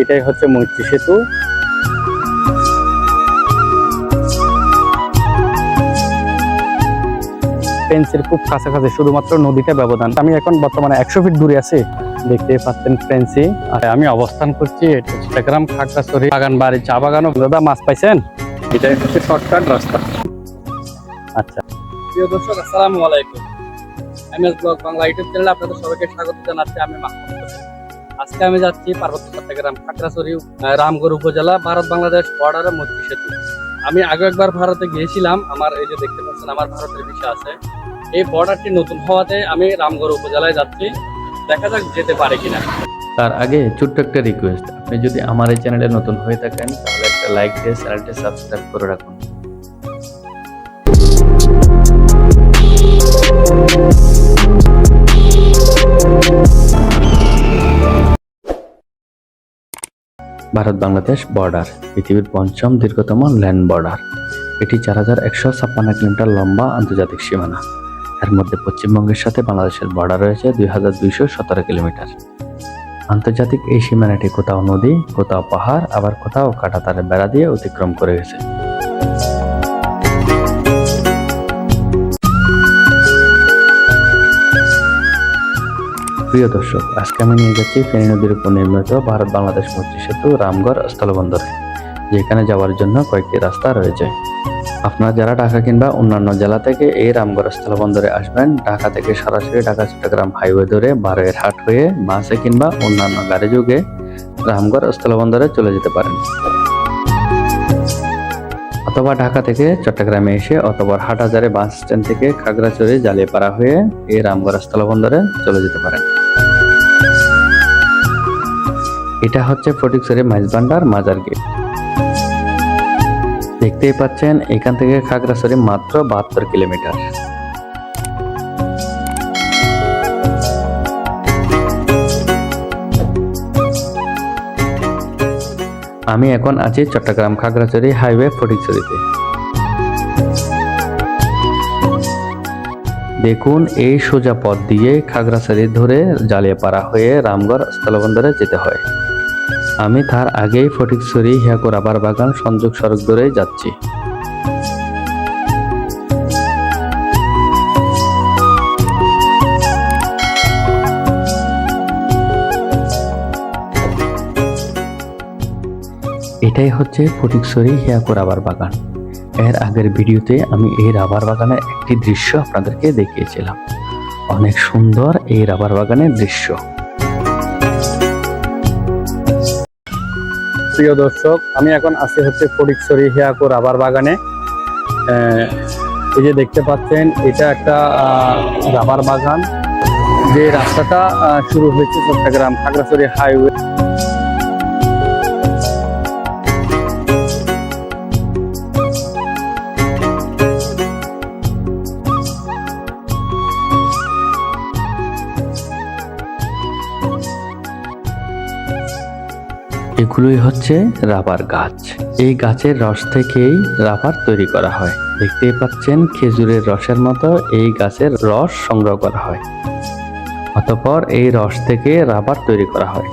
এটাই হচ্ছে মৈত্রী সেতু। ফেন্সের খুব কাছাকাছি শুধুমাত্র নদীটা ব্যবধান। আমি এখন বর্তমানে একশো ফিট দূরে আছি। দেখতে পাচ্ছেন ফেন্সি আর আমি অবস্থান করছি এটা চিটাগ্রাম খাগড়াছড়ি। বাগান বাড়ি চা বাগানও। দাদা মাছ পাইছেন? এটাই হচ্ছে শর্টকাট রাস্তা। আচ্ছা। প্রিয় দর্শক আসসালামু আলাইকুম। এমএস ব্লগ বাংলা ইউটিউব চ্যানেলে আপনাদের সবাইকে স্বাগত জানাচ্ছি। আমি মাহমুদ। আজকে আমি যাচ্ছি পার্বত্য চট্টগ্রাম, খাগড়াছড়ি রামগড় উপজেলা, ভারত বাংলাদেশ বর্ডারে মৈত্রী সেতু। আমি আগে একবার ভারতে গিয়েছিলাম, আমার এই যে দেখতে পাচ্ছেন, আমার ভারতের ভিসা আছে। এই বর্ডারটি নতুন হওয়াতে আমি রামগড় উপজেলায় যাচ্ছি, দেখা যাক যেতে পারে কিনা। তার আগে ছোট্ট একটা রিকোয়েস্ট আপনি যদি আমার এই চ্যানেলে নতুন হয়ে থাকেন, তাহলে একটা লাইক দিয়ে চ্যানেলটি সাবস্ক্রাইব করে রাখুন। ভারত বাংলাদেশ বর্ডার, পৃথিবীর পঞ্চম দীর্ঘতম ল্যান্ড বর্ডার। এটি চার হাজার একশো ছাপ্পান্ন কিলোমিটার লম্বা আন্তর্জাতিক সীমানা। এর মধ্যে পশ্চিমবঙ্গের সাথে বাংলাদেশের বর্ডার রয়েছে দুই হাজার দুইশো সতেরো কিলোমিটার। আন্তর্জাতিক এই সীমানাটি কোথাও নদী, কোথাও পাহাড়, আবার কোথাও কাঁটাতারে বেড়া দিয়ে অতিক্রম করে গেছে। প্রিয় দর্শক, আজকে আমি নিয়ে যাচ্ছি ফেনী নদীর উপর নির্মিত ভারত বাংলাদেশ মৈত্রী সেতু রামগড় স্থলবন্দর, যেখানে যাওয়ার জন্য কয়েকটি রাস্তা রয়েছে। আপনারা যারা ঢাকা কিংবা অন্যান্য জেলা থেকে এই রামগড় স্থলবন্দরে আসবেন, ঢাকা থেকে সরাসরি ঢাকা চট্টগ্রাম হাইওয়ে ধরে বারোয়ের হাট হয়ে বাসে কিংবা অন্যান্য গাড়ি যুগে রামগড় স্থলবন্দরে চলে যেতে পারেন। অথবা ঢাকা থেকে চট্টগ্রামে এসে অথবা হাটহাজারে বাস স্ট্যান্ড থেকে খাগড়াছড়ি জালিয়াপাড়া হয়ে এই রামগড় স্থলবন্দরে চলে যেতে পারেন। এটা হচ্ছে ফটিকছড়ি মাইজবান্ডার মাজার গেট। দেখতেই পাচ্ছেন এখান থেকে খাগড়াছড়ি মাত্র বাহাত্তর কিলোমিটার। আমি এখন আছি চট্টগ্রাম খাগড়াছড়ি হাইওয়ে ফটিকছড়িতে। দেখুন, এই সোজা পথ দিয়ে খাগড়াছড়ি ধরে জালিয়াপাড়া হয়ে রামগড় স্থলবন্দরে যেতে হয়। আমি তার আগেই ফটিকছড়ি হিয়াকো রাবার বাগান সংযোগ সড়ক ধরে যাচ্ছি। এটাই হচ্ছে ফটিকছড়ি হিয়াকো রাবার বাগান। এর আগের ভিডিওতে আমি এই রাবার বাগানের একটি দৃশ্য আপনাদেরকে দেখিয়েছিলাম। অনেক সুন্দর এই রাবার বাগানের দৃশ্য। প্রিয় দর্শক, আমি এখন আছি হচ্ছে ফটিকছড়ি হিয়াকো রাবার বাগানে। এই যে দেখতে পাচ্ছেন, এটা একটা রাবার বাগান। যে রাস্তাটা শুরু হয়েছে চট্টগ্রাম খাগড়াছড়ি হাইওয়ে। এগুলোই হচ্ছে রাবার গাছ। এই গাছের রস থেকেই রাবার তৈরি করা হয়। দেখতেই পাচ্ছেন খেজুরের রসের মতো এই গাছের রস সংগ্রহ করা হয়। অতপর এই রস থেকে রাবার তৈরি করা হয়।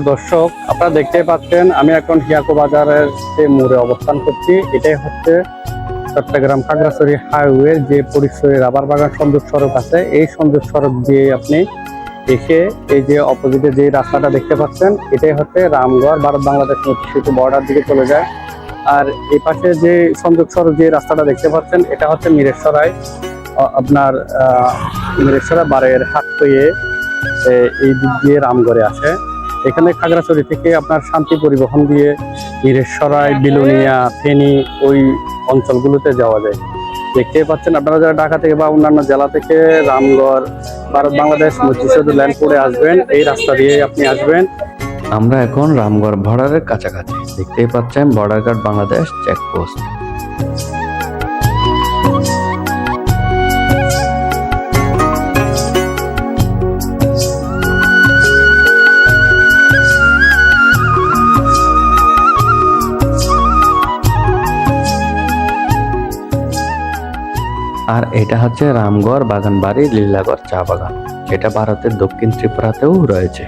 প্রিয় দর্শক আপনারা দেখতে পাচ্ছেন আমি এখন হিয়াকো বাজারের যে মোড়ে অবস্থান করছি এটাই হচ্ছে চট্টগ্রাম খাগড়াছড়ি হাইওয়ে যে পরিচয় রাবার বাগান সংযোগ সড়ক আছে। এই সংযোগ সড়ক দিয়ে আপনি এসে এই যে অপোজিটে যে রাস্তাটা দেখতে পাচ্ছেন এটাই হচ্ছে রামগড় ভারত বাংলাদেশ সেতু বর্ডার দিকে চলে যায়। আর এই পাশে যে সংযোগ সড়ক যে রাস্তাটা দেখতে পাচ্ছেন এটা হচ্ছে মিরেশ্বরাই। আ- আপনার মিরেশ্বরা বারের হয়ে এ, এই দিক দিয়ে রামগড়ে আসে। এখানে খাগড়াছড়ি থেকে আপনার শান্তি পরিবহন দিয়ে বীরেশ্বরায় বিলুনিয়া, ফেনী ওই অঞ্চলগুলোতে যাওয়া যায়। দেখতে পাচ্ছেন আপনারা যারা ঢাকা থেকে বা অন্যান্য জেলা থেকে রামগড়, ভারত, বাংলাদেশ সেতু ল্যান্ড করে আসবেন, এই রাস্তা দিয়ে আপনি আসবেন। আমরা এখন রামগড় বর্ডারের কাছাকাছি। দেখতেই পাচ্ছেন বর্ডার গার্ড বাংলাদেশ চেকপোস্ট আর এটা হচ্ছে রামগড় বাগানবাড়ি লীলাগড় চা বাগান এটা ভারতের দক্ষিণ ত্রিপুরাতেও রয়েছে।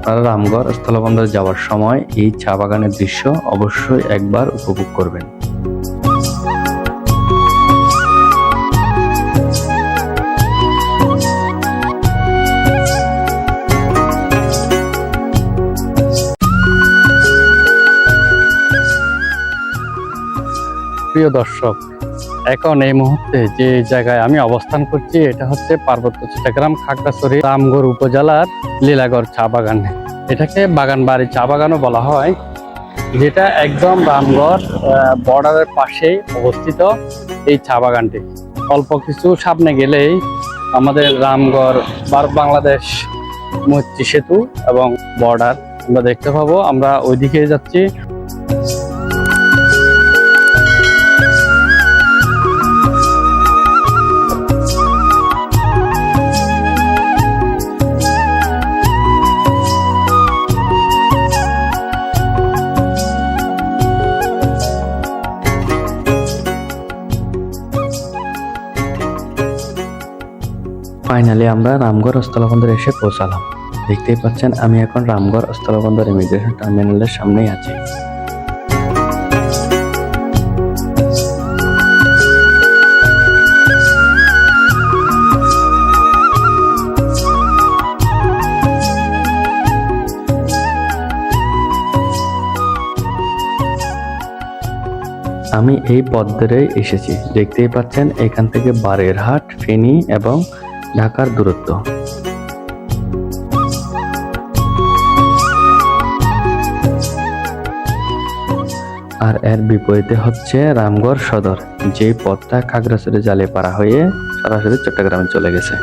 আপনারা রামগড় স্থলবন্দর যাওয়ার সময় এই চা বাগানের দৃশ্য অবশ্যই একবার উপভোগ করবেন। প্রিয় দর্শক এখন এই মুহূর্তে যে জায়গায় আমি অবস্থান করছি, এটা হচ্ছে পার্বত্য চট্টগ্রাম খাগড়াছড়ি রামগড় উপজেলার লীলাগড় চা বাগান। এটাকে বাগান বাড়ি চা বাগানও বলা হয়, যেটা একদম রামগড় বর্ডারের পাশেই অবস্থিত এই চা বাগানটি। অল্প কিছু সামনে গেলেই আমাদের রামগড় ভারত বাংলাদেশ মৈত্রী সেতু এবং বর্ডার আমরা দেখতে পাবো। আমরা ওইদিকে যাচ্ছি। ফাইনালি আমরা রামগড় স্থলবন্দরে এসে পৌঁছালাম। দেখতেই পাচ্ছেন, আমি এখন রামগড় স্থলবন্দর ইমিগ্রেশন টার্মিনালের সামনেই আছি। আমি এই পথ ধরেই এসেছি। দেখতেই পাচ্ছেন, এখান থেকে বারেরহাট, ফেনী এবং ঢাকার দূরত্ব। আর এর বিপরীতে হচ্ছে রামগড় সদর যে পথটা খাগড়াছড়ি জালে পাড়া হয়ে সরাসরি চট্টগ্রামে চলে গেছে।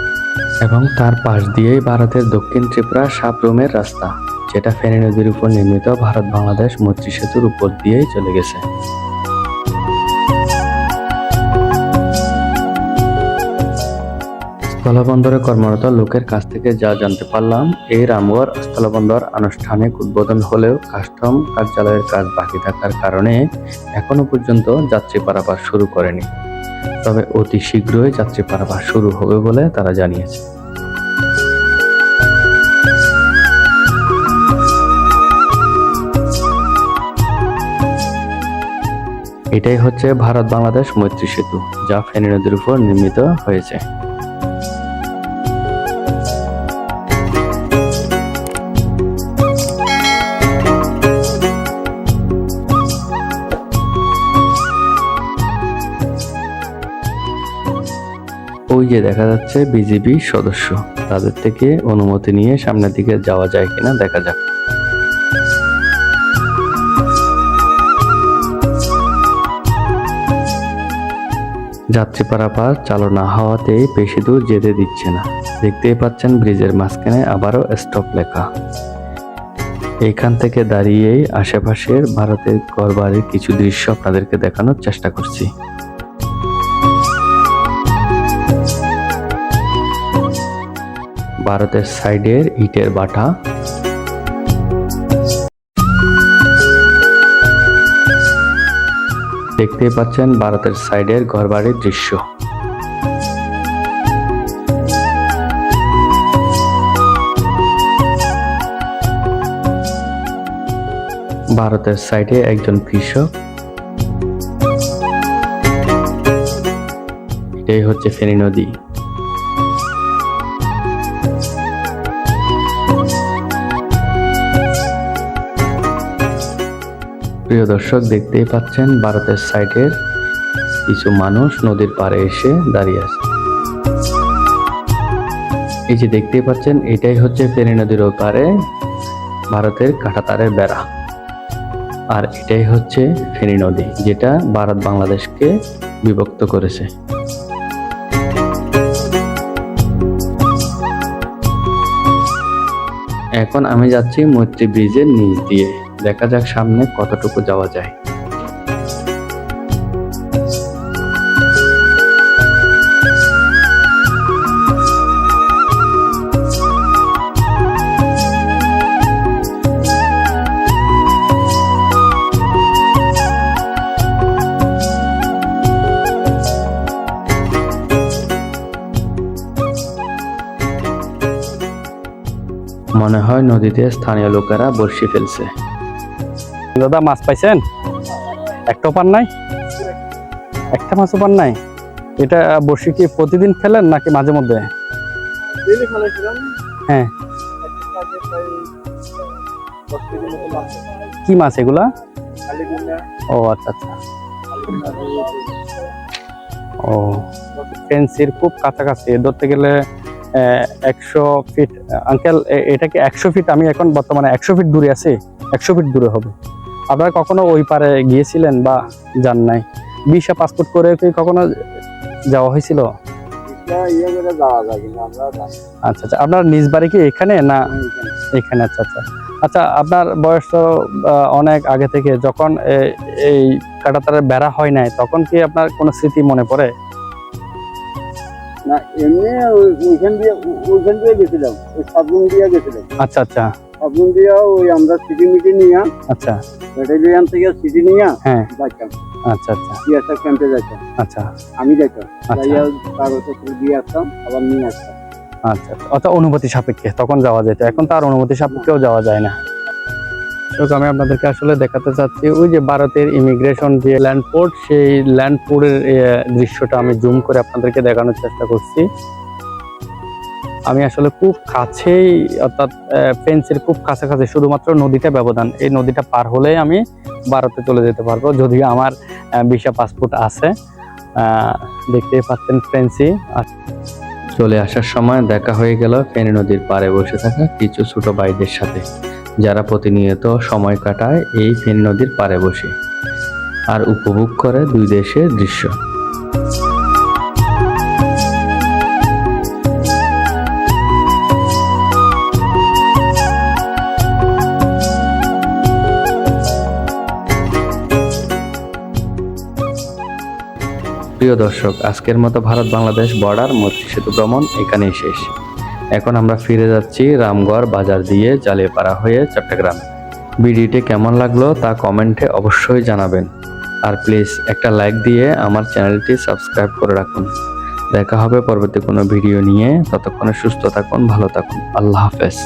এবং তার পাশ দিয়েই ভারতের দক্ষিণ ত্রিপুরা সাবরুমের রাস্তা, যেটা ফেনী নদীর উপর নির্মিত ভারত বাংলাদেশ মৈত্রী সেতুর উপর দিয়েই চলে গেছে। স্থলবন্দরে কর্মরত লোকের কাছ থেকে যা জানতে পারলাম, এই রামগড় স্থলবন্দর আনুষ্ঠানিক উদ্বোধন হলেও কাস্টম কার্যালয়ের কাজ বাকি থাকার কারণে এখনও পর্যন্ত যাত্রী পারাপার শুরু করেনি। তবে অতি শীঘ্রই যাত্রী পারাপার শুরু হবে বলে তারা জানিয়েছে। এটাই হচ্ছে ভারত বাংলাদেশ মৈত্রী সেতু, যা ফেনী নদীর উপর নির্মিত হয়েছে। ওই যে দেখা যাচ্ছে বিজেপি সদস্য। তাদের থেকে অনুমতি নিয়ে সামনের দিকে যাওয়া যায় কিনা দেখা যাক। যাত্রী পারাপার চালু না হওয়াতেই বেশি দূর যেতে দিচ্ছে না। দেখতেই পাচ্ছেন ব্রিজের মাঝখানে আবারও স্টপ লেখা। এইখান থেকে দাঁড়িয়েই আশেপাশের ভারতের ঘরবাড়ির কিছু দৃশ্য আপনাদেরকে দেখানোর চেষ্টা করছি। ভারতের সাইডের ইটের বাটা। দেখতে পাচ্ছেন ভারতের সাইডের ঘরবাড়ির দৃশ্য। ভারতের সাইডে একজন কৃষক। এটাই হচ্ছে ফেনী নদী। প্রিয় দর্শক, দেখতেই পাচ্ছেন ভারতের সাইডের কিছু মানুষ নদীর পাড়ে এসে দাঁড়িয়ে আছে। এই যে দেখতেই পাচ্ছেন, এটাই হচ্ছে ফেনী নদীর ওপারে ভারতের কাঁটাতারের বেড়া। আর এটাই হচ্ছে ফেনী নদী, যেটা ভারত বাংলাদেশকে বিভক্ত করেছে। এখন আমি যাচ্ছি মৈত্রী ব্রিজের নিচ দিয়ে। দেখা যাক সামনে কতটুকু যাওয়া যায়। মনে হয় নদীতে স্থানীয় লোকেরা বর্ষি ফেলছে। দাদা মাছ পাইছেন? একটা পান নাই? একটা মাছও পান নাই? এটা বসে কি প্রতিদিন ফেলেন নাকি মাঝে মধ্যে? হ্যাঁ। কি মাছ এগুলা? ও আচ্ছা আচ্ছা। ও ফেন্সির খুব কাছাকাছি। ধরতে গেলে একশো ফিট। আঙ্কেল এটা কি একশো ফিট? আমি এখন বর্তমানে একশো ফিট দূরে আছি। একশো ফিট দূরে হবে। আপনারা কখনো ওই পারে গিয়েছিলেন বা যান নাই? ভিসা পাসপোর্ট করে কি কখনো যাওয়া হয়েছিল? আচ্ছা আচ্ছা আপনার নিজ বাড়ি কি এখানে না এখানে। আচ্ছা আচ্ছা। আচ্ছা আপনার বয়স তো অনেক আগে থেকে যখন এই কাটাতারের বেড়া হয় নাই তখন কি আপনার কোনো স্মৃতি মনে পড়ে? না এমনি ওইখান দিয়ে ওইখান দিয়ে গেছিলাম ওই সাবরুম দিয়ে গেছিলাম। আচ্ছা আচ্ছা। সাবরুম দিয়ে ওই আমরা সিটি মিটি নিয়ে আচ্ছা। ব্যাটালিয়ান থেকে সিটি নিয়ে হ্যাঁ। যাইতাম। আচ্ছা আচ্ছা। সিএসএফ ক্যাম্পে যাইতাম। আচ্ছা। আমি যাইতাম। আচ্ছা। যাইয়া তার হচ্ছে দিয়ে আসতাম আবার নিয়ে আসতাম। আচ্ছা আচ্ছা। অর্থাৎ অনুমতি সাপেক্ষে তখন যাওয়া যেত। এখন তার অনুমতি সাপেক্ষেও যাওয়া যায় না। তো আমি আপনাদেরকে আসলে দেখাতে চাচ্ছি ওই যে ভারতের ইমিগ্রেশন যে ল্যান্ডপোর্ট সেই ল্যান্ডপোর্টের দৃশ্যটা আমি জুম করে আপনাদেরকে দেখানোর চেষ্টা করছি। আমি আসলে খুব কাছেই, অর্থাৎ ফেন্সের খুব কাছাকাছি, শুধুমাত্র নদীটা ব্যবধান। এই নদীটা পার হলেই আমি ভারতে চলে যেতে পারব, যদিও আমার ভিসা পাসপোর্ট আছে। দেখতেই পাচ্ছেন ফেন্সি চলে আসার সময় দেখা হয়ে গেল ফেনী নদীর পাড়ে বসে থাকা কিছু ছোট ভাইদের সাথে, যারা প্রতিনিয়ত সময় কাটায় এই ফেনী নদীর পাড়ে বসে, আর উপভোগ করে দুই দেশের দৃশ্য। প্রিয় দর্শক, আজকের মতো ভারত বাংলাদেশ বর্ডার, মৈত্রী সেতু ভ্রমণ এখানেই শেষ। এখন আমরা ফিরে যাচ্ছি রামগড় বাজার দিয়ে জালিয়াপাড়া হয়ে চট্টগ্রাম। ভিডিওটি কেমন লাগল তা কমেন্টে অবশ্যই জানাবেন। আর প্লিজ একটা লাইক দিয়ে আমার চ্যানেলটি সাবস্ক্রাইব করে রাখুন। দেখা হবে পরবর্তী কোনো ভিডিও নিয়ে। ততক্ষণে সুস্থ থাকুন, ভালো থাকুন। আল্লাহ হাফেজ।